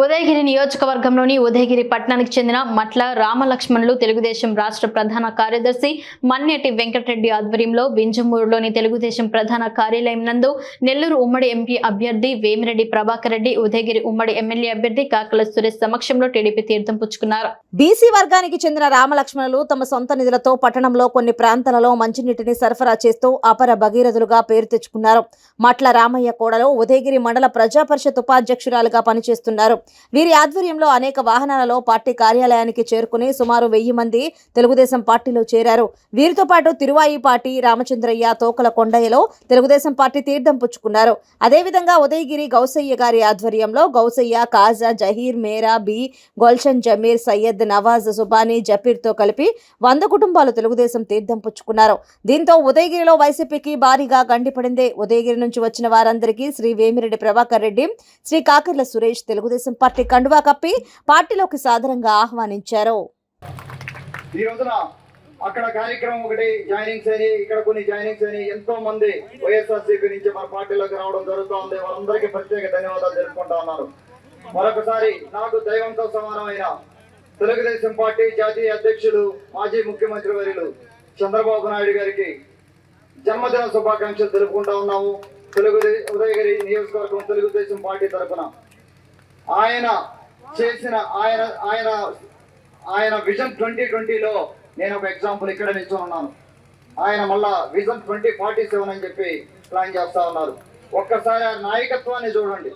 ఉదయగిరి నియోజకవర్గంలోని ఉదయగిరి పట్టణానికి చెందిన మట్ల రామలక్ష్మణులు తెలుగుదేశం రాష్ట్ర ప్రధాన కార్యదర్శి మన్నెటి వెంకటరెడ్డి ఆధ్వర్యంలో వింజమూరులోని తెలుగుదేశం ప్రధాన కార్యాలయం నందు నెల్లూరు ఉమ్మడి ఎంపీ అభ్యర్థి వేమిరెడ్డి ప్రభాకర్ రెడ్డి ఉదయగిరి ఉమ్మడి ఎమ్మెల్యే అభ్యర్థి కాకల సురేష్ సమక్షంలో టీడీపీ తీర్థం పుచ్చుకున్నారు. బీసీ వర్గానికి చెందిన రామలక్ష్మణులు తమ సొంత నిధులతో పట్టణంలో కొన్ని ప్రాంతాలలో మంచినీటిని సరఫరా చేస్తూ అపర భగీరథులుగా పేరు తెచ్చుకున్నారు. మట్ల రామయ్య కోడలో ఉదయగిరి మండల ప్రజా పరిషత్ ఉపాధ్యక్షురాలుగా పనిచేస్తున్నారు. వీరి ఆధ్వర్యంలో అనేక వాహనాలలో పార్టీ కార్యాలయానికి చేరుకుని సుమారు వెయ్యి మంది తెలుగుదేశం పార్టీలో చేరారు. వీరితో పాటు తిరువాయి పార్టీ రామచంద్రయ్య తోకల కొండయ్యలో తెలుగుదేశం పార్టీ తీర్థం పుచ్చుకున్నారు. అదేవిధంగా ఉదయగిరి గౌసయ్య గారి ఆధ్వర్యంలో గౌసయ్య కాజా జహీర్ మేరా బి గొల్షన్ జమీర్ సయ్యద్ నవాజ్ సుబానీ జపీర్తో కలిపి వంద కుటుంబాలు తెలుగుదేశం తీర్థం పుచ్చుకున్నారు. దీంతో ఉదయగిరిలో వైసీపీకి భారీగా గండిపడింది ఉదయగిరి నుంచి వచ్చిన వారందరికీ శ్రీ వేమిరెడ్డి ప్రభాకర్ రెడ్డి శ్రీ కాకర్ల సురేష్ తెలుగుదేశం పార్టీ కండువా కప్పి పార్టీలోకి సాదరంగా ఆహ్వానించారు. ఈ రోజున అక్కడ కార్యక్రమం ఒకటి జాయినింగ్స్ అని ఇక్కడ కొన్ని జాయినింగ్స్ అని ఎంతో మంది వైఎస్ఆర్సీపీ నుంచి మన పార్టీలోకి రావడం జరుగుతోంది వారందరికీ ప్రత్యేక ధన్యవాదాలు తెలుపుకుంటా ఉన్నారు మరొకసారి నాకు దైవంతో సమానమైన తెలుగుదేశం పార్టీ జాతీయ అధ్యక్షులు మాజీ ముఖ్యమంత్రి వర్యులు చంద్రబాబు నాయుడు గారికి జన్మదిన శుభాకాంక్షలు తెలుపుకుంటా ఉన్నాము. తెలుగు ఉదయగిరి నియోజకవర్గం తెలుగుదేశం పార్టీ తరఫున ఆయన చేసిన ఆయన ఆయన ఆయన విజన్ ట్వంటీ ట్వంటీలో నేను ఒక ఎగ్జాంపుల్ ఇక్కడ నిల్చున్నాను ఉన్నాను. ఆయన మళ్ళా విజన్ ట్వంటీ ఫార్టీ సెవెన్ అని చెప్పి ప్లాన్ చేస్తా ఉన్నారు. ఒక్కసారి ఆ నాయకత్వాన్ని చూడండి.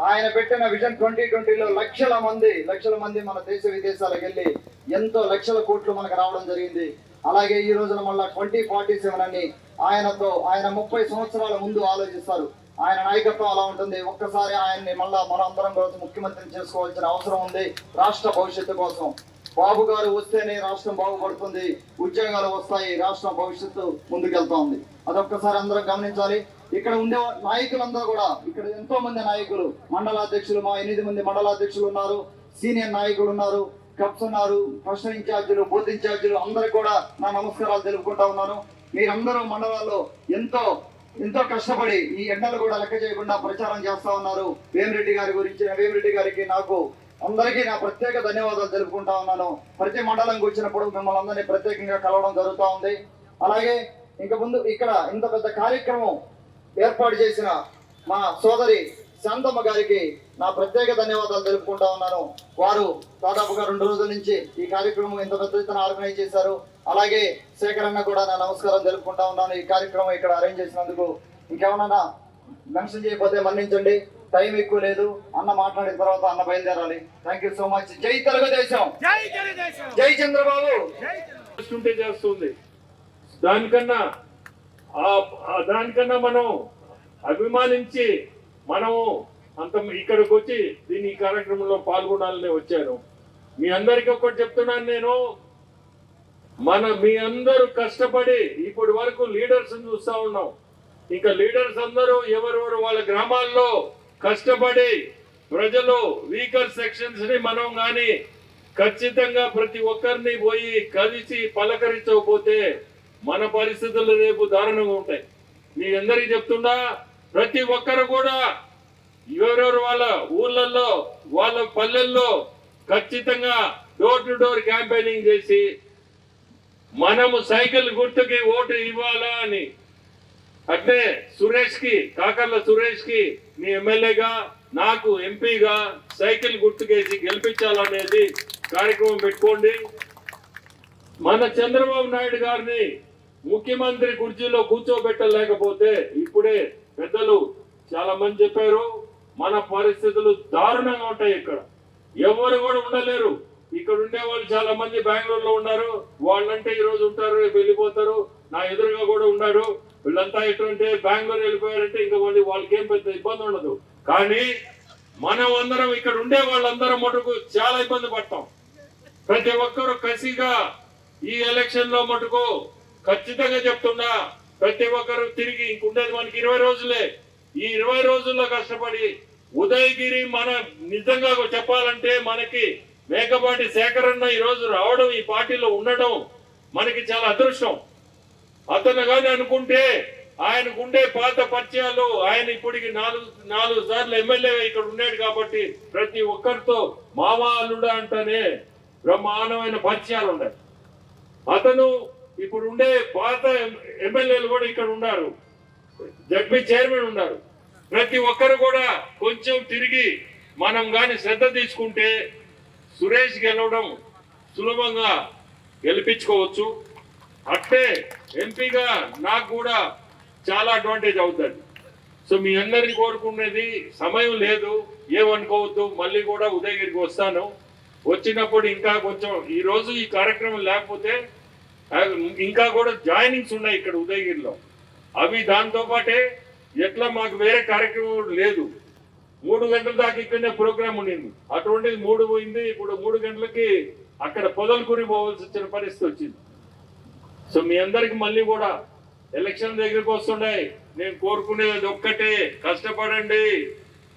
ఆయన పెట్టిన విజన్ ట్వంటీ ట్వంటీలో లక్షల మంది లక్షల మంది మన దేశ విదేశాలకు వెళ్ళి ఎంతో లక్షల కోట్లు మనకు రావడం జరిగింది. అలాగే ఈ రోజున మళ్ళా ట్వంటీ ఫార్టీ సెవెన్ అని ఆయనతో ఆయన ముప్పై సంవత్సరాల ముందు ఆలోచిస్తారు. ఆయన నాయకత్వం అలా ఉంటుంది. ఒక్కసారి ఆయన్ని మళ్ళా మనందరం కోసం ముఖ్యమంత్రిని చేసుకోవాల్సిన అవసరం ఉంది. రాష్ట్ర భవిష్యత్తు కోసం. బాబు గారు వస్తేనే రాష్ట్రం బాగుపడుతుంది. ఉద్యోగాలు వస్తాయి. రాష్ట్ర భవిష్యత్తు ముందుకెళ్తా ఉంది అదొక్కసారి అందరం గమనించాలి. ఇక్కడ ఉండే నాయకులందరూ కూడా ఇక్కడ ఎంతో మంది నాయకులు మండలాధ్యక్షులు మా ఎనిమిది మంది మండలాధ్యక్షులు ఉన్నారు. సీనియర్ నాయకులు ఉన్నారు. కప్స్ ఉన్నారు. ప్రశ్న ఇన్ఛార్జీలు బోర్డు ఇన్ఛార్జీలు అందరికి కూడా నా నమస్కారాలు తెలుపుకుంటా ఉన్నాను. మీరందరూ మండలాల్లో ఎంతో ఎంతో కష్టపడి ఈ ఎండలు కూడా లెక్క చేయకుండా ప్రచారం చేస్తా ఉన్నారు. వేమిరెడ్డి గారి గురించి వేమిరెడ్డి గారికి నాకు అందరికీ నా ప్రత్యేక ధన్యవాదాలు తెలుపుకుంటా ఉన్నాను. ప్రతి మండలంకి వచ్చినప్పుడు మిమ్మల్ని అందరినీ ప్రత్యేకంగా కలవడం జరుగుతూ ఉంది. అలాగే ఇంక ముందు ఇక్కడ ఇంత పెద్ద కార్యక్రమం ఏర్పాటు చేసిన మా సోదరి శాంతమ్మ గారికి నా ప్రత్యేక ధన్యవాదాలు తెలుపుకుంటా ఉన్నాను. వారు దాదాపుగా రెండు రోజుల నుంచి ఈ కార్యక్రమం ఇంత పెద్ద ఆర్గనైజ్ చేశారు. అలాగే శేఖరన్న కూడా నా నమస్కారం తెలుపుకుంటా ఉన్నాను. ఈ కార్యక్రమం ఇక్కడ అరేంజ్ చేసినందుకు ఇంకేమన్నా మెన్షన్ చేయకపోతే మన్నించండి. టైం ఎక్కువ లేదు. అన్న మాట్లాడిన తర్వాత అన్న బయలుదేరాలి. థ్యాంక్ యూ సో మచ్ జై తెలుగుదేశం. జై చంద్రబాబు. చేస్తుంటే చేస్తుంది. దానికన్నా దానికన్నా మనం అభిమానించి మనము అంత ఇక్కడికి వచ్చి దీని ఈ కార్యక్రమంలో పాల్గొనాలని వచ్చాను. మీ అందరికీ ఒకటి చెప్తున్నాను నేను. మన మీ అందరూ కష్టపడి ఇప్పటి వరకు లీడర్స్ చూస్తా ఉన్నాం. ఇంకా లీడర్స్ అందరూ ఎవరెవరు వాళ్ళ గ్రామాల్లో కష్టపడి ప్రజలు వీకర్ సెక్షన్స్ని మనం కానీ ఖచ్చితంగా ప్రతి ఒక్కరిని పోయి కలిసి పలకరించకపోతే మన పరిస్థితులు రేపు దారుణంగా ఉంటాయి. మీ అందరికీ చెప్తున్నా ప్రతి ఒక్కరు కూడా ఎవరెవరు వాళ్ళ ఊర్లలో వాళ్ళ పల్లెల్లో ఖచ్చితంగా డోర్ టు డోర్ క్యాంపెయినింగ్ చేసి మనము సైకిల్ గుర్తుకి ఓటు ఇవ్వాలా అని. అంటే సురేష్కి కాకర్ల సురేష్కి మీ ఎమ్మెల్యేగా నాకు ఎంపీగా సైకిల్ గుర్తుకేసి గెలిపించాలనేది కార్యక్రమం పెట్టుకోండి. మన చంద్రబాబు నాయుడు గారిని ముఖ్యమంత్రి కుర్చీలో కూర్చోబెట్టలేకపోతే ఇప్పుడే పెద్దలు చాలా మంది చెప్పారు మన పరిస్థితులు దారుణంగా ఉంటాయి ఇక్కడ. ఎవరు కూడా ఉండలేరు. ఇక్కడ ఉండే వాళ్ళు చాలా మంది బెంగళూరులో ఉన్నారు. వాళ్ళంటే ఈ రోజు ఉంటారు రేపు వెళ్ళిపోతారు. నా ఎదురుగా కూడా ఉన్నారు. వీళ్ళంతా ఎటువంటి బెంగళూరు వెళ్ళిపోయారంటే ఇంకా మళ్ళీ వాళ్ళకి ఏం పెద్ద ఇబ్బంది ఉండదు. కానీ మనం అందరం ఇక్కడ ఉండే వాళ్ళందరం మటుకు చాలా ఇబ్బంది పడతాం. ప్రతి ఒక్కరు కసిగా ఈ ఎలక్షన్లో మటుకు ఖచ్చితంగా చెప్తున్నా ప్రతి ఒక్కరు తిరిగి ఇంకుండేది మనకి ఇరవై రోజులే. ఈ ఇరవై రోజుల్లో కష్టపడి ఉదయగిరి మన నిజంగా చెప్పాలంటే మనకి మేకపాటి శేఖరన్న ఈరోజు రావడం ఈ పార్టీలో ఉండడం మనకి చాలా అదృష్టం. అతను కానీ అనుకుంటే ఆయనకు ఉండే పాత పరిచయాలు ఆయన ఇప్పటికి నాలుగు నాలుగు సార్లు ఎమ్మెల్యే ఇక్కడ ఉన్నాడు కాబట్టి ప్రతి ఒక్కరితో మావా అల్లుడా అంటేనే బ్రహ్మాండమైన పరిచయాలు ఉన్నాయి. అతను ఇప్పుడు ఉండే పాత ఎమ్మెల్యేలు కూడా ఇక్కడ ఉన్నారు. జడ్పీ చైర్మన్ ఉన్నారు. ప్రతి ఒక్కరు కూడా కొంచెం తిరిగి మనం కానీ శ్రద్ధ తీసుకుంటే సురేష్ గెలవడం సులభంగా గెలిపించుకోవచ్చు. అట్టే ఎంపీగా నాకు కూడా చాలా అడ్వాంటేజ్ అవుతుంది. సో మీ అందరిని కోరుకునేది సమయం లేదు ఏమనుకోవద్దు మళ్ళీ కూడా ఉదయగిరికి వస్తాను. వచ్చినప్పుడు ఇంకా కొంచెం ఈరోజు ఈ కార్యక్రమం లేకపోతే ఇంకా కూడా జాయినింగ్స్ ఉన్నాయి ఇక్కడ ఉదయగిరిలో. అవి దాంతో పాటే ఎట్లా మాకు వేరే కార్యక్రమం లేదు. మూడు గంటల దాకా ఇక్కడనే ప్రోగ్రామ్ ఉండింది. అటువంటిది మూడు పోయింది ఇప్పుడు మూడు గంటలకి అక్కడ పొదలకూరి పోవాల్సి వచ్చిన పరిస్థితి వచ్చింది. సో మీ అందరికి మళ్ళీ కూడా ఎలక్షన్ దగ్గరికి వస్తున్నాయి నేను కోరుకునేది ఒక్కటే కష్టపడండి.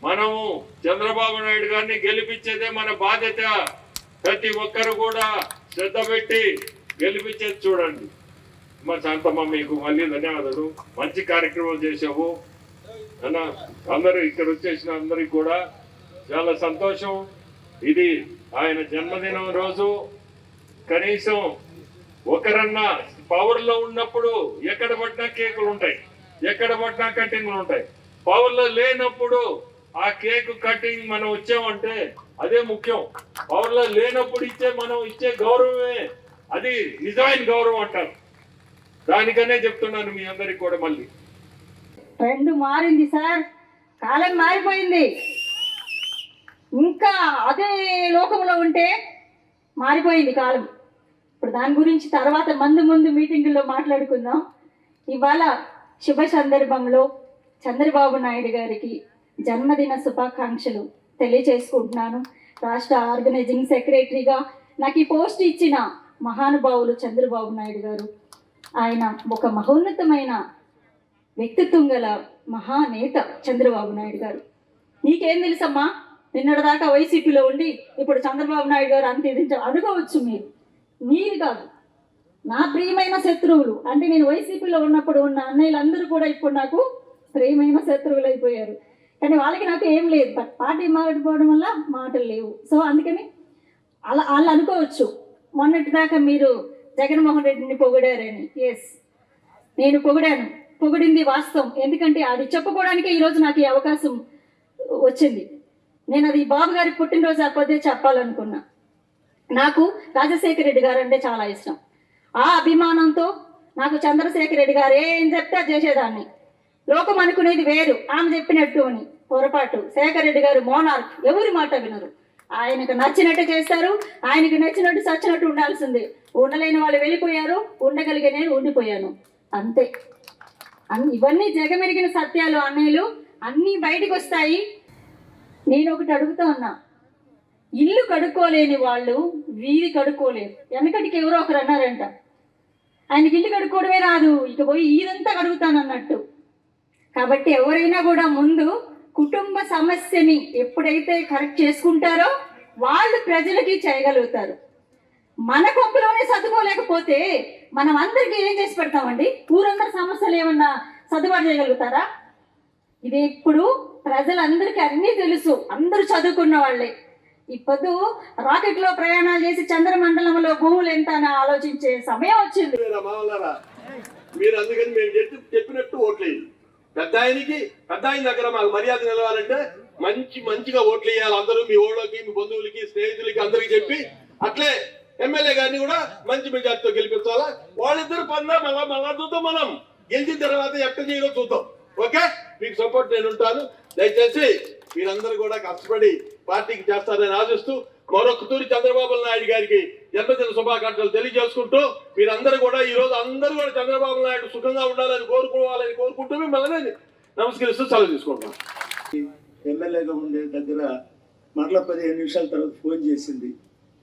మనము చంద్రబాబు నాయుడు గారిని గెలిపించేదే మన బాధ్యత. ప్రతి ఒక్కరు కూడా శ్రద్ధ పెట్టి గెలిపించేది చూడండి. మా శాంతమ్మ మీకు మళ్ళీ ధన్యవాదాలు. మంచి కార్యక్రమాలు చేసావు అన్న అందరూ ఇక్కడ వచ్చేసిన అందరికి కూడా చాలా సంతోషం. ఇది ఆయన జన్మదినం రోజు. కనీసం ఒకరన్నా పవర్లో ఉన్నప్పుడు ఎక్కడ పడినా కేకులు ఉంటాయి. ఎక్కడ పడినా కటింగ్లు ఉంటాయి. పవర్లో లేనప్పుడు ఆ కేక్ కటింగ్ మనం వచ్చామంటే అదే ముఖ్యం. పవర్లో లేనప్పుడు ఇచ్చే మనం ఇచ్చే గౌరవమే. అది నిజమైన గౌరవం అంటారు. దానికనే చెప్తున్నాను మీ అందరికి కూడా మళ్ళీ. ట్రెండ్ మారింది సార్. కాలం మారిపోయింది. ఇంకా అదే లోకంలో ఉంటే మారిపోయింది కాలం. ఇప్పుడు దాని గురించి తర్వాత మందు ముందు మీటింగుల్లో మాట్లాడుకుందాం. ఇవాళ శుభ సందర్భంలో చంద్రబాబు నాయుడు గారికి జన్మదిన శుభాకాంక్షలు తెలియజేసుకుంటున్నాను రాష్ట్ర ఆర్గనైజింగ్ సెక్రటరీగా నాకు ఈ పోస్ట్ ఇచ్చిన మహానుభావులు చంద్రబాబు నాయుడు గారు. ఆయన ఒక మహోన్నతమైన వ్యక్తిత్వం గల మహానేత చంద్రబాబు నాయుడు గారు. నీకేం తెలుసమ్మా? నిన్నటిదాకా వైసీపీలో ఉండి ఇప్పుడు చంద్రబాబు నాయుడు గారు అంత ఇది అనుకోవచ్చు మీరు. మీరు కాదు. నా ప్రియమైన శత్రువులు. అంటే నేను వైసీపీలో ఉన్నప్పుడు ఉన్న అన్నయ్యలందరూ కూడా ఇప్పుడు నాకు ప్రియమైన శత్రువులు అయిపోయారు. కానీ వాళ్ళకి నాకు ఏం లేదు. బట్ పార్టీ మారిపోవడం వల్ల మాటలు లేవు. సో అందుకని అలా వాళ్ళు అనుకోవచ్చు. మొన్నటిదాకా మీరు జగన్మోహన్ రెడ్డిని పొగిడారని. ఎస్ నేను పొగిడాను. పొగిడింది వాస్తవం. ఎందుకంటే అది చెప్పుకోవడానికే ఈరోజు నాకు ఈ అవకాశం వచ్చింది. నేను అది బాబు గారి పుట్టినరోజు అప్పదే చెప్పాలనుకున్నా. నాకు రాజశేఖర రెడ్డి గారు అంటే చాలా ఇష్టం. ఆ అభిమానంతో నాకు చంద్రశేఖర రెడ్డి గారు ఏం చెప్తే చేసేదాన్ని. లోకం అనుకునేది వేరు. ఆమె చెప్పినట్టు అని పొరపాటు. శేఖర్ రెడ్డి గారు మోనార్క్. ఎవరి మాట వినరు. ఆయనకు నచ్చినట్టు చేస్తారు. ఆయనకు నచ్చినట్టు చచ్చినట్టు ఉండాల్సిందే. ఉండలేని వాళ్ళు వెళ్ళిపోయారు. ఉండగలిగే నేను ఉండిపోయాను. అంతే. అన్ని ఇవన్నీ జగమెరిగిన సత్యాలు అన్నయ్యలు. అన్నీ బయటకు వస్తాయి. నేను ఒకటి అడుగుతా ఉన్నా. ఇల్లు కడుక్కోలేని వాళ్ళు వీధి కడుక్కోలేరు. వెనకటికి ఎవరో ఒకరు అన్నారంట. ఆయనకి ఇల్లు కడుక్కోవడమే రాదు. ఇక పోయి వీరంతా కడుగుతాను అన్నట్టు కాబట్టి ఎవరైనా కూడా ముందు కుటుంబ సమస్యని ఎప్పుడైతే కరెక్ట్ చేసుకుంటారో వాళ్ళు ప్రజలకి చేయగలుగుతారు. మన కొంపలోనే సర్దుకోలేకపోతే మనం అందరికీ ఏం చేసి పెడతామండి? ఊరందరి సమస్యలు ఏమన్నా సర్దుబాటు చేయగలుగుతారా? ఇది ఇప్పుడు ప్రజలందరికీ అన్నీ తెలుసు. అందరూ చదువుకున్న వాళ్ళే. ఇప్పుడు రాకెట్లో ప్రయాణాలు చేసి చంద్రమండలంలో భూములు ఎంత అని ఆలోచించే సమయం వచ్చింది. మీరు అందుకని మేము చెప్పి చెప్పినట్టు ఓట్లేదు పెద్ద ఆయనకి పెద్ద ఆయన దగ్గర మాకు మర్యాద నిలవాలంటే మంచి మంచిగా ఓట్లు వేయాలి అందరూ మీ ఓళ్ళకి మీ బంధువులకి స్నేహితులకి అందరికి చెప్పి అట్లే ఎమ్మెల్యే గారిని కూడా మంచి మెజార్టీతో గెలిపించాలా? వాళ్ళిద్దరు పన్నా మళ్ళా మళ్ళా చూద్దాం మనం. గెలిచిన తర్వాత ఎక్కడ చేయలో చూద్దాం. ఓకే? మీకు సపోర్ట్ నేను ఉంటాను. దయచేసి మీరందరూ కూడా కష్టపడి పార్టీకి చేస్తారని ఆశిస్తూ మరొక తూరి చంద్రబాబు నాయుడు గారికి జన్మదిన శుభాకాంక్షలు తెలియజేసుకుంటూ మీరందరూ కూడా ఈ రోజు అందరూ కూడా చంద్రబాబు నాయుడు సుఖంగా ఉండాలని కోరుకోవాలని కోరుకుంటూ మిమ్మల్ని నమస్కరిస్తూ సెలవు తీసుకుంటాను ఎమ్మెల్యేగా ఉండే దగ్గర మరలా పదిహేను నిమిషాల తర్వాత ఫోన్ చేసింది.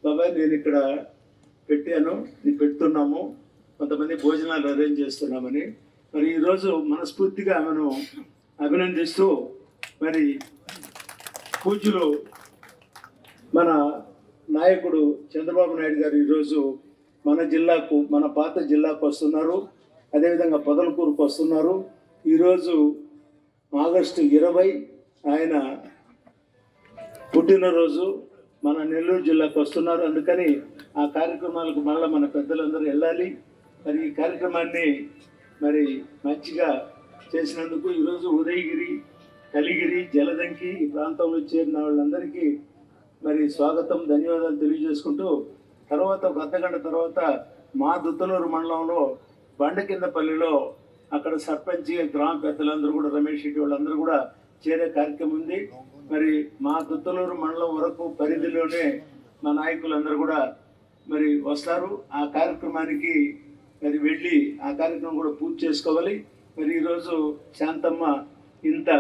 బాబాయ్ నేను ఇక్కడ పెట్టాను నేను పెడుతున్నాము. కొంతమంది భోజనాలు అరేంజ్ చేస్తున్నామని. మరి ఈరోజు మనస్ఫూర్తిగా ఆమెను అభినందిస్తూ మరి పూజలు మన నాయకుడు చంద్రబాబు నాయుడు గారు ఈరోజు మన జిల్లాకు మన పాత జిల్లాకు వస్తున్నారు. అదేవిధంగా పొదలకూరుకు వస్తున్నారు. ఈరోజు ఆగస్టు ఇరవై ఆయన పుట్టినరోజు. మన నెల్లూరు జిల్లాకు వస్తున్నారు. అందుకని ఆ కార్యక్రమాలకు మళ్ళీ మన పెద్దలందరూ వెళ్ళాలి. మరి ఈ కార్యక్రమాన్ని మరి మంచిగా చేసినందుకు ఈరోజు ఉదయగిరి కలిగిరి జలదంకి ఈ ప్రాంతంలో చేరిన వాళ్ళందరికీ మరి స్వాగతం ధన్యవాదాలు తెలియజేసుకుంటూ తర్వాత ఒక అర్ధగంట తర్వాత మా దుత్తలూరు మండలంలో బండ కిందపల్లిలో అక్కడ సర్పంచ్ గ్రామ పెద్దలందరూ కూడా రమేష్ రెడ్డి వాళ్ళందరూ కూడా చేరే కార్యక్రమం ఉంది. మరి మా దుత్తలూరు మండలం వరకు పరిధిలోనే మా నాయకులందరూ కూడా మరి వస్తారు. ఆ కార్యక్రమానికి మరి వెళ్ళి ఆ కార్యక్రమం కూడా పూర్తి చేసుకోవాలి. మరి ఈరోజు శాంతమ్మ ఇంత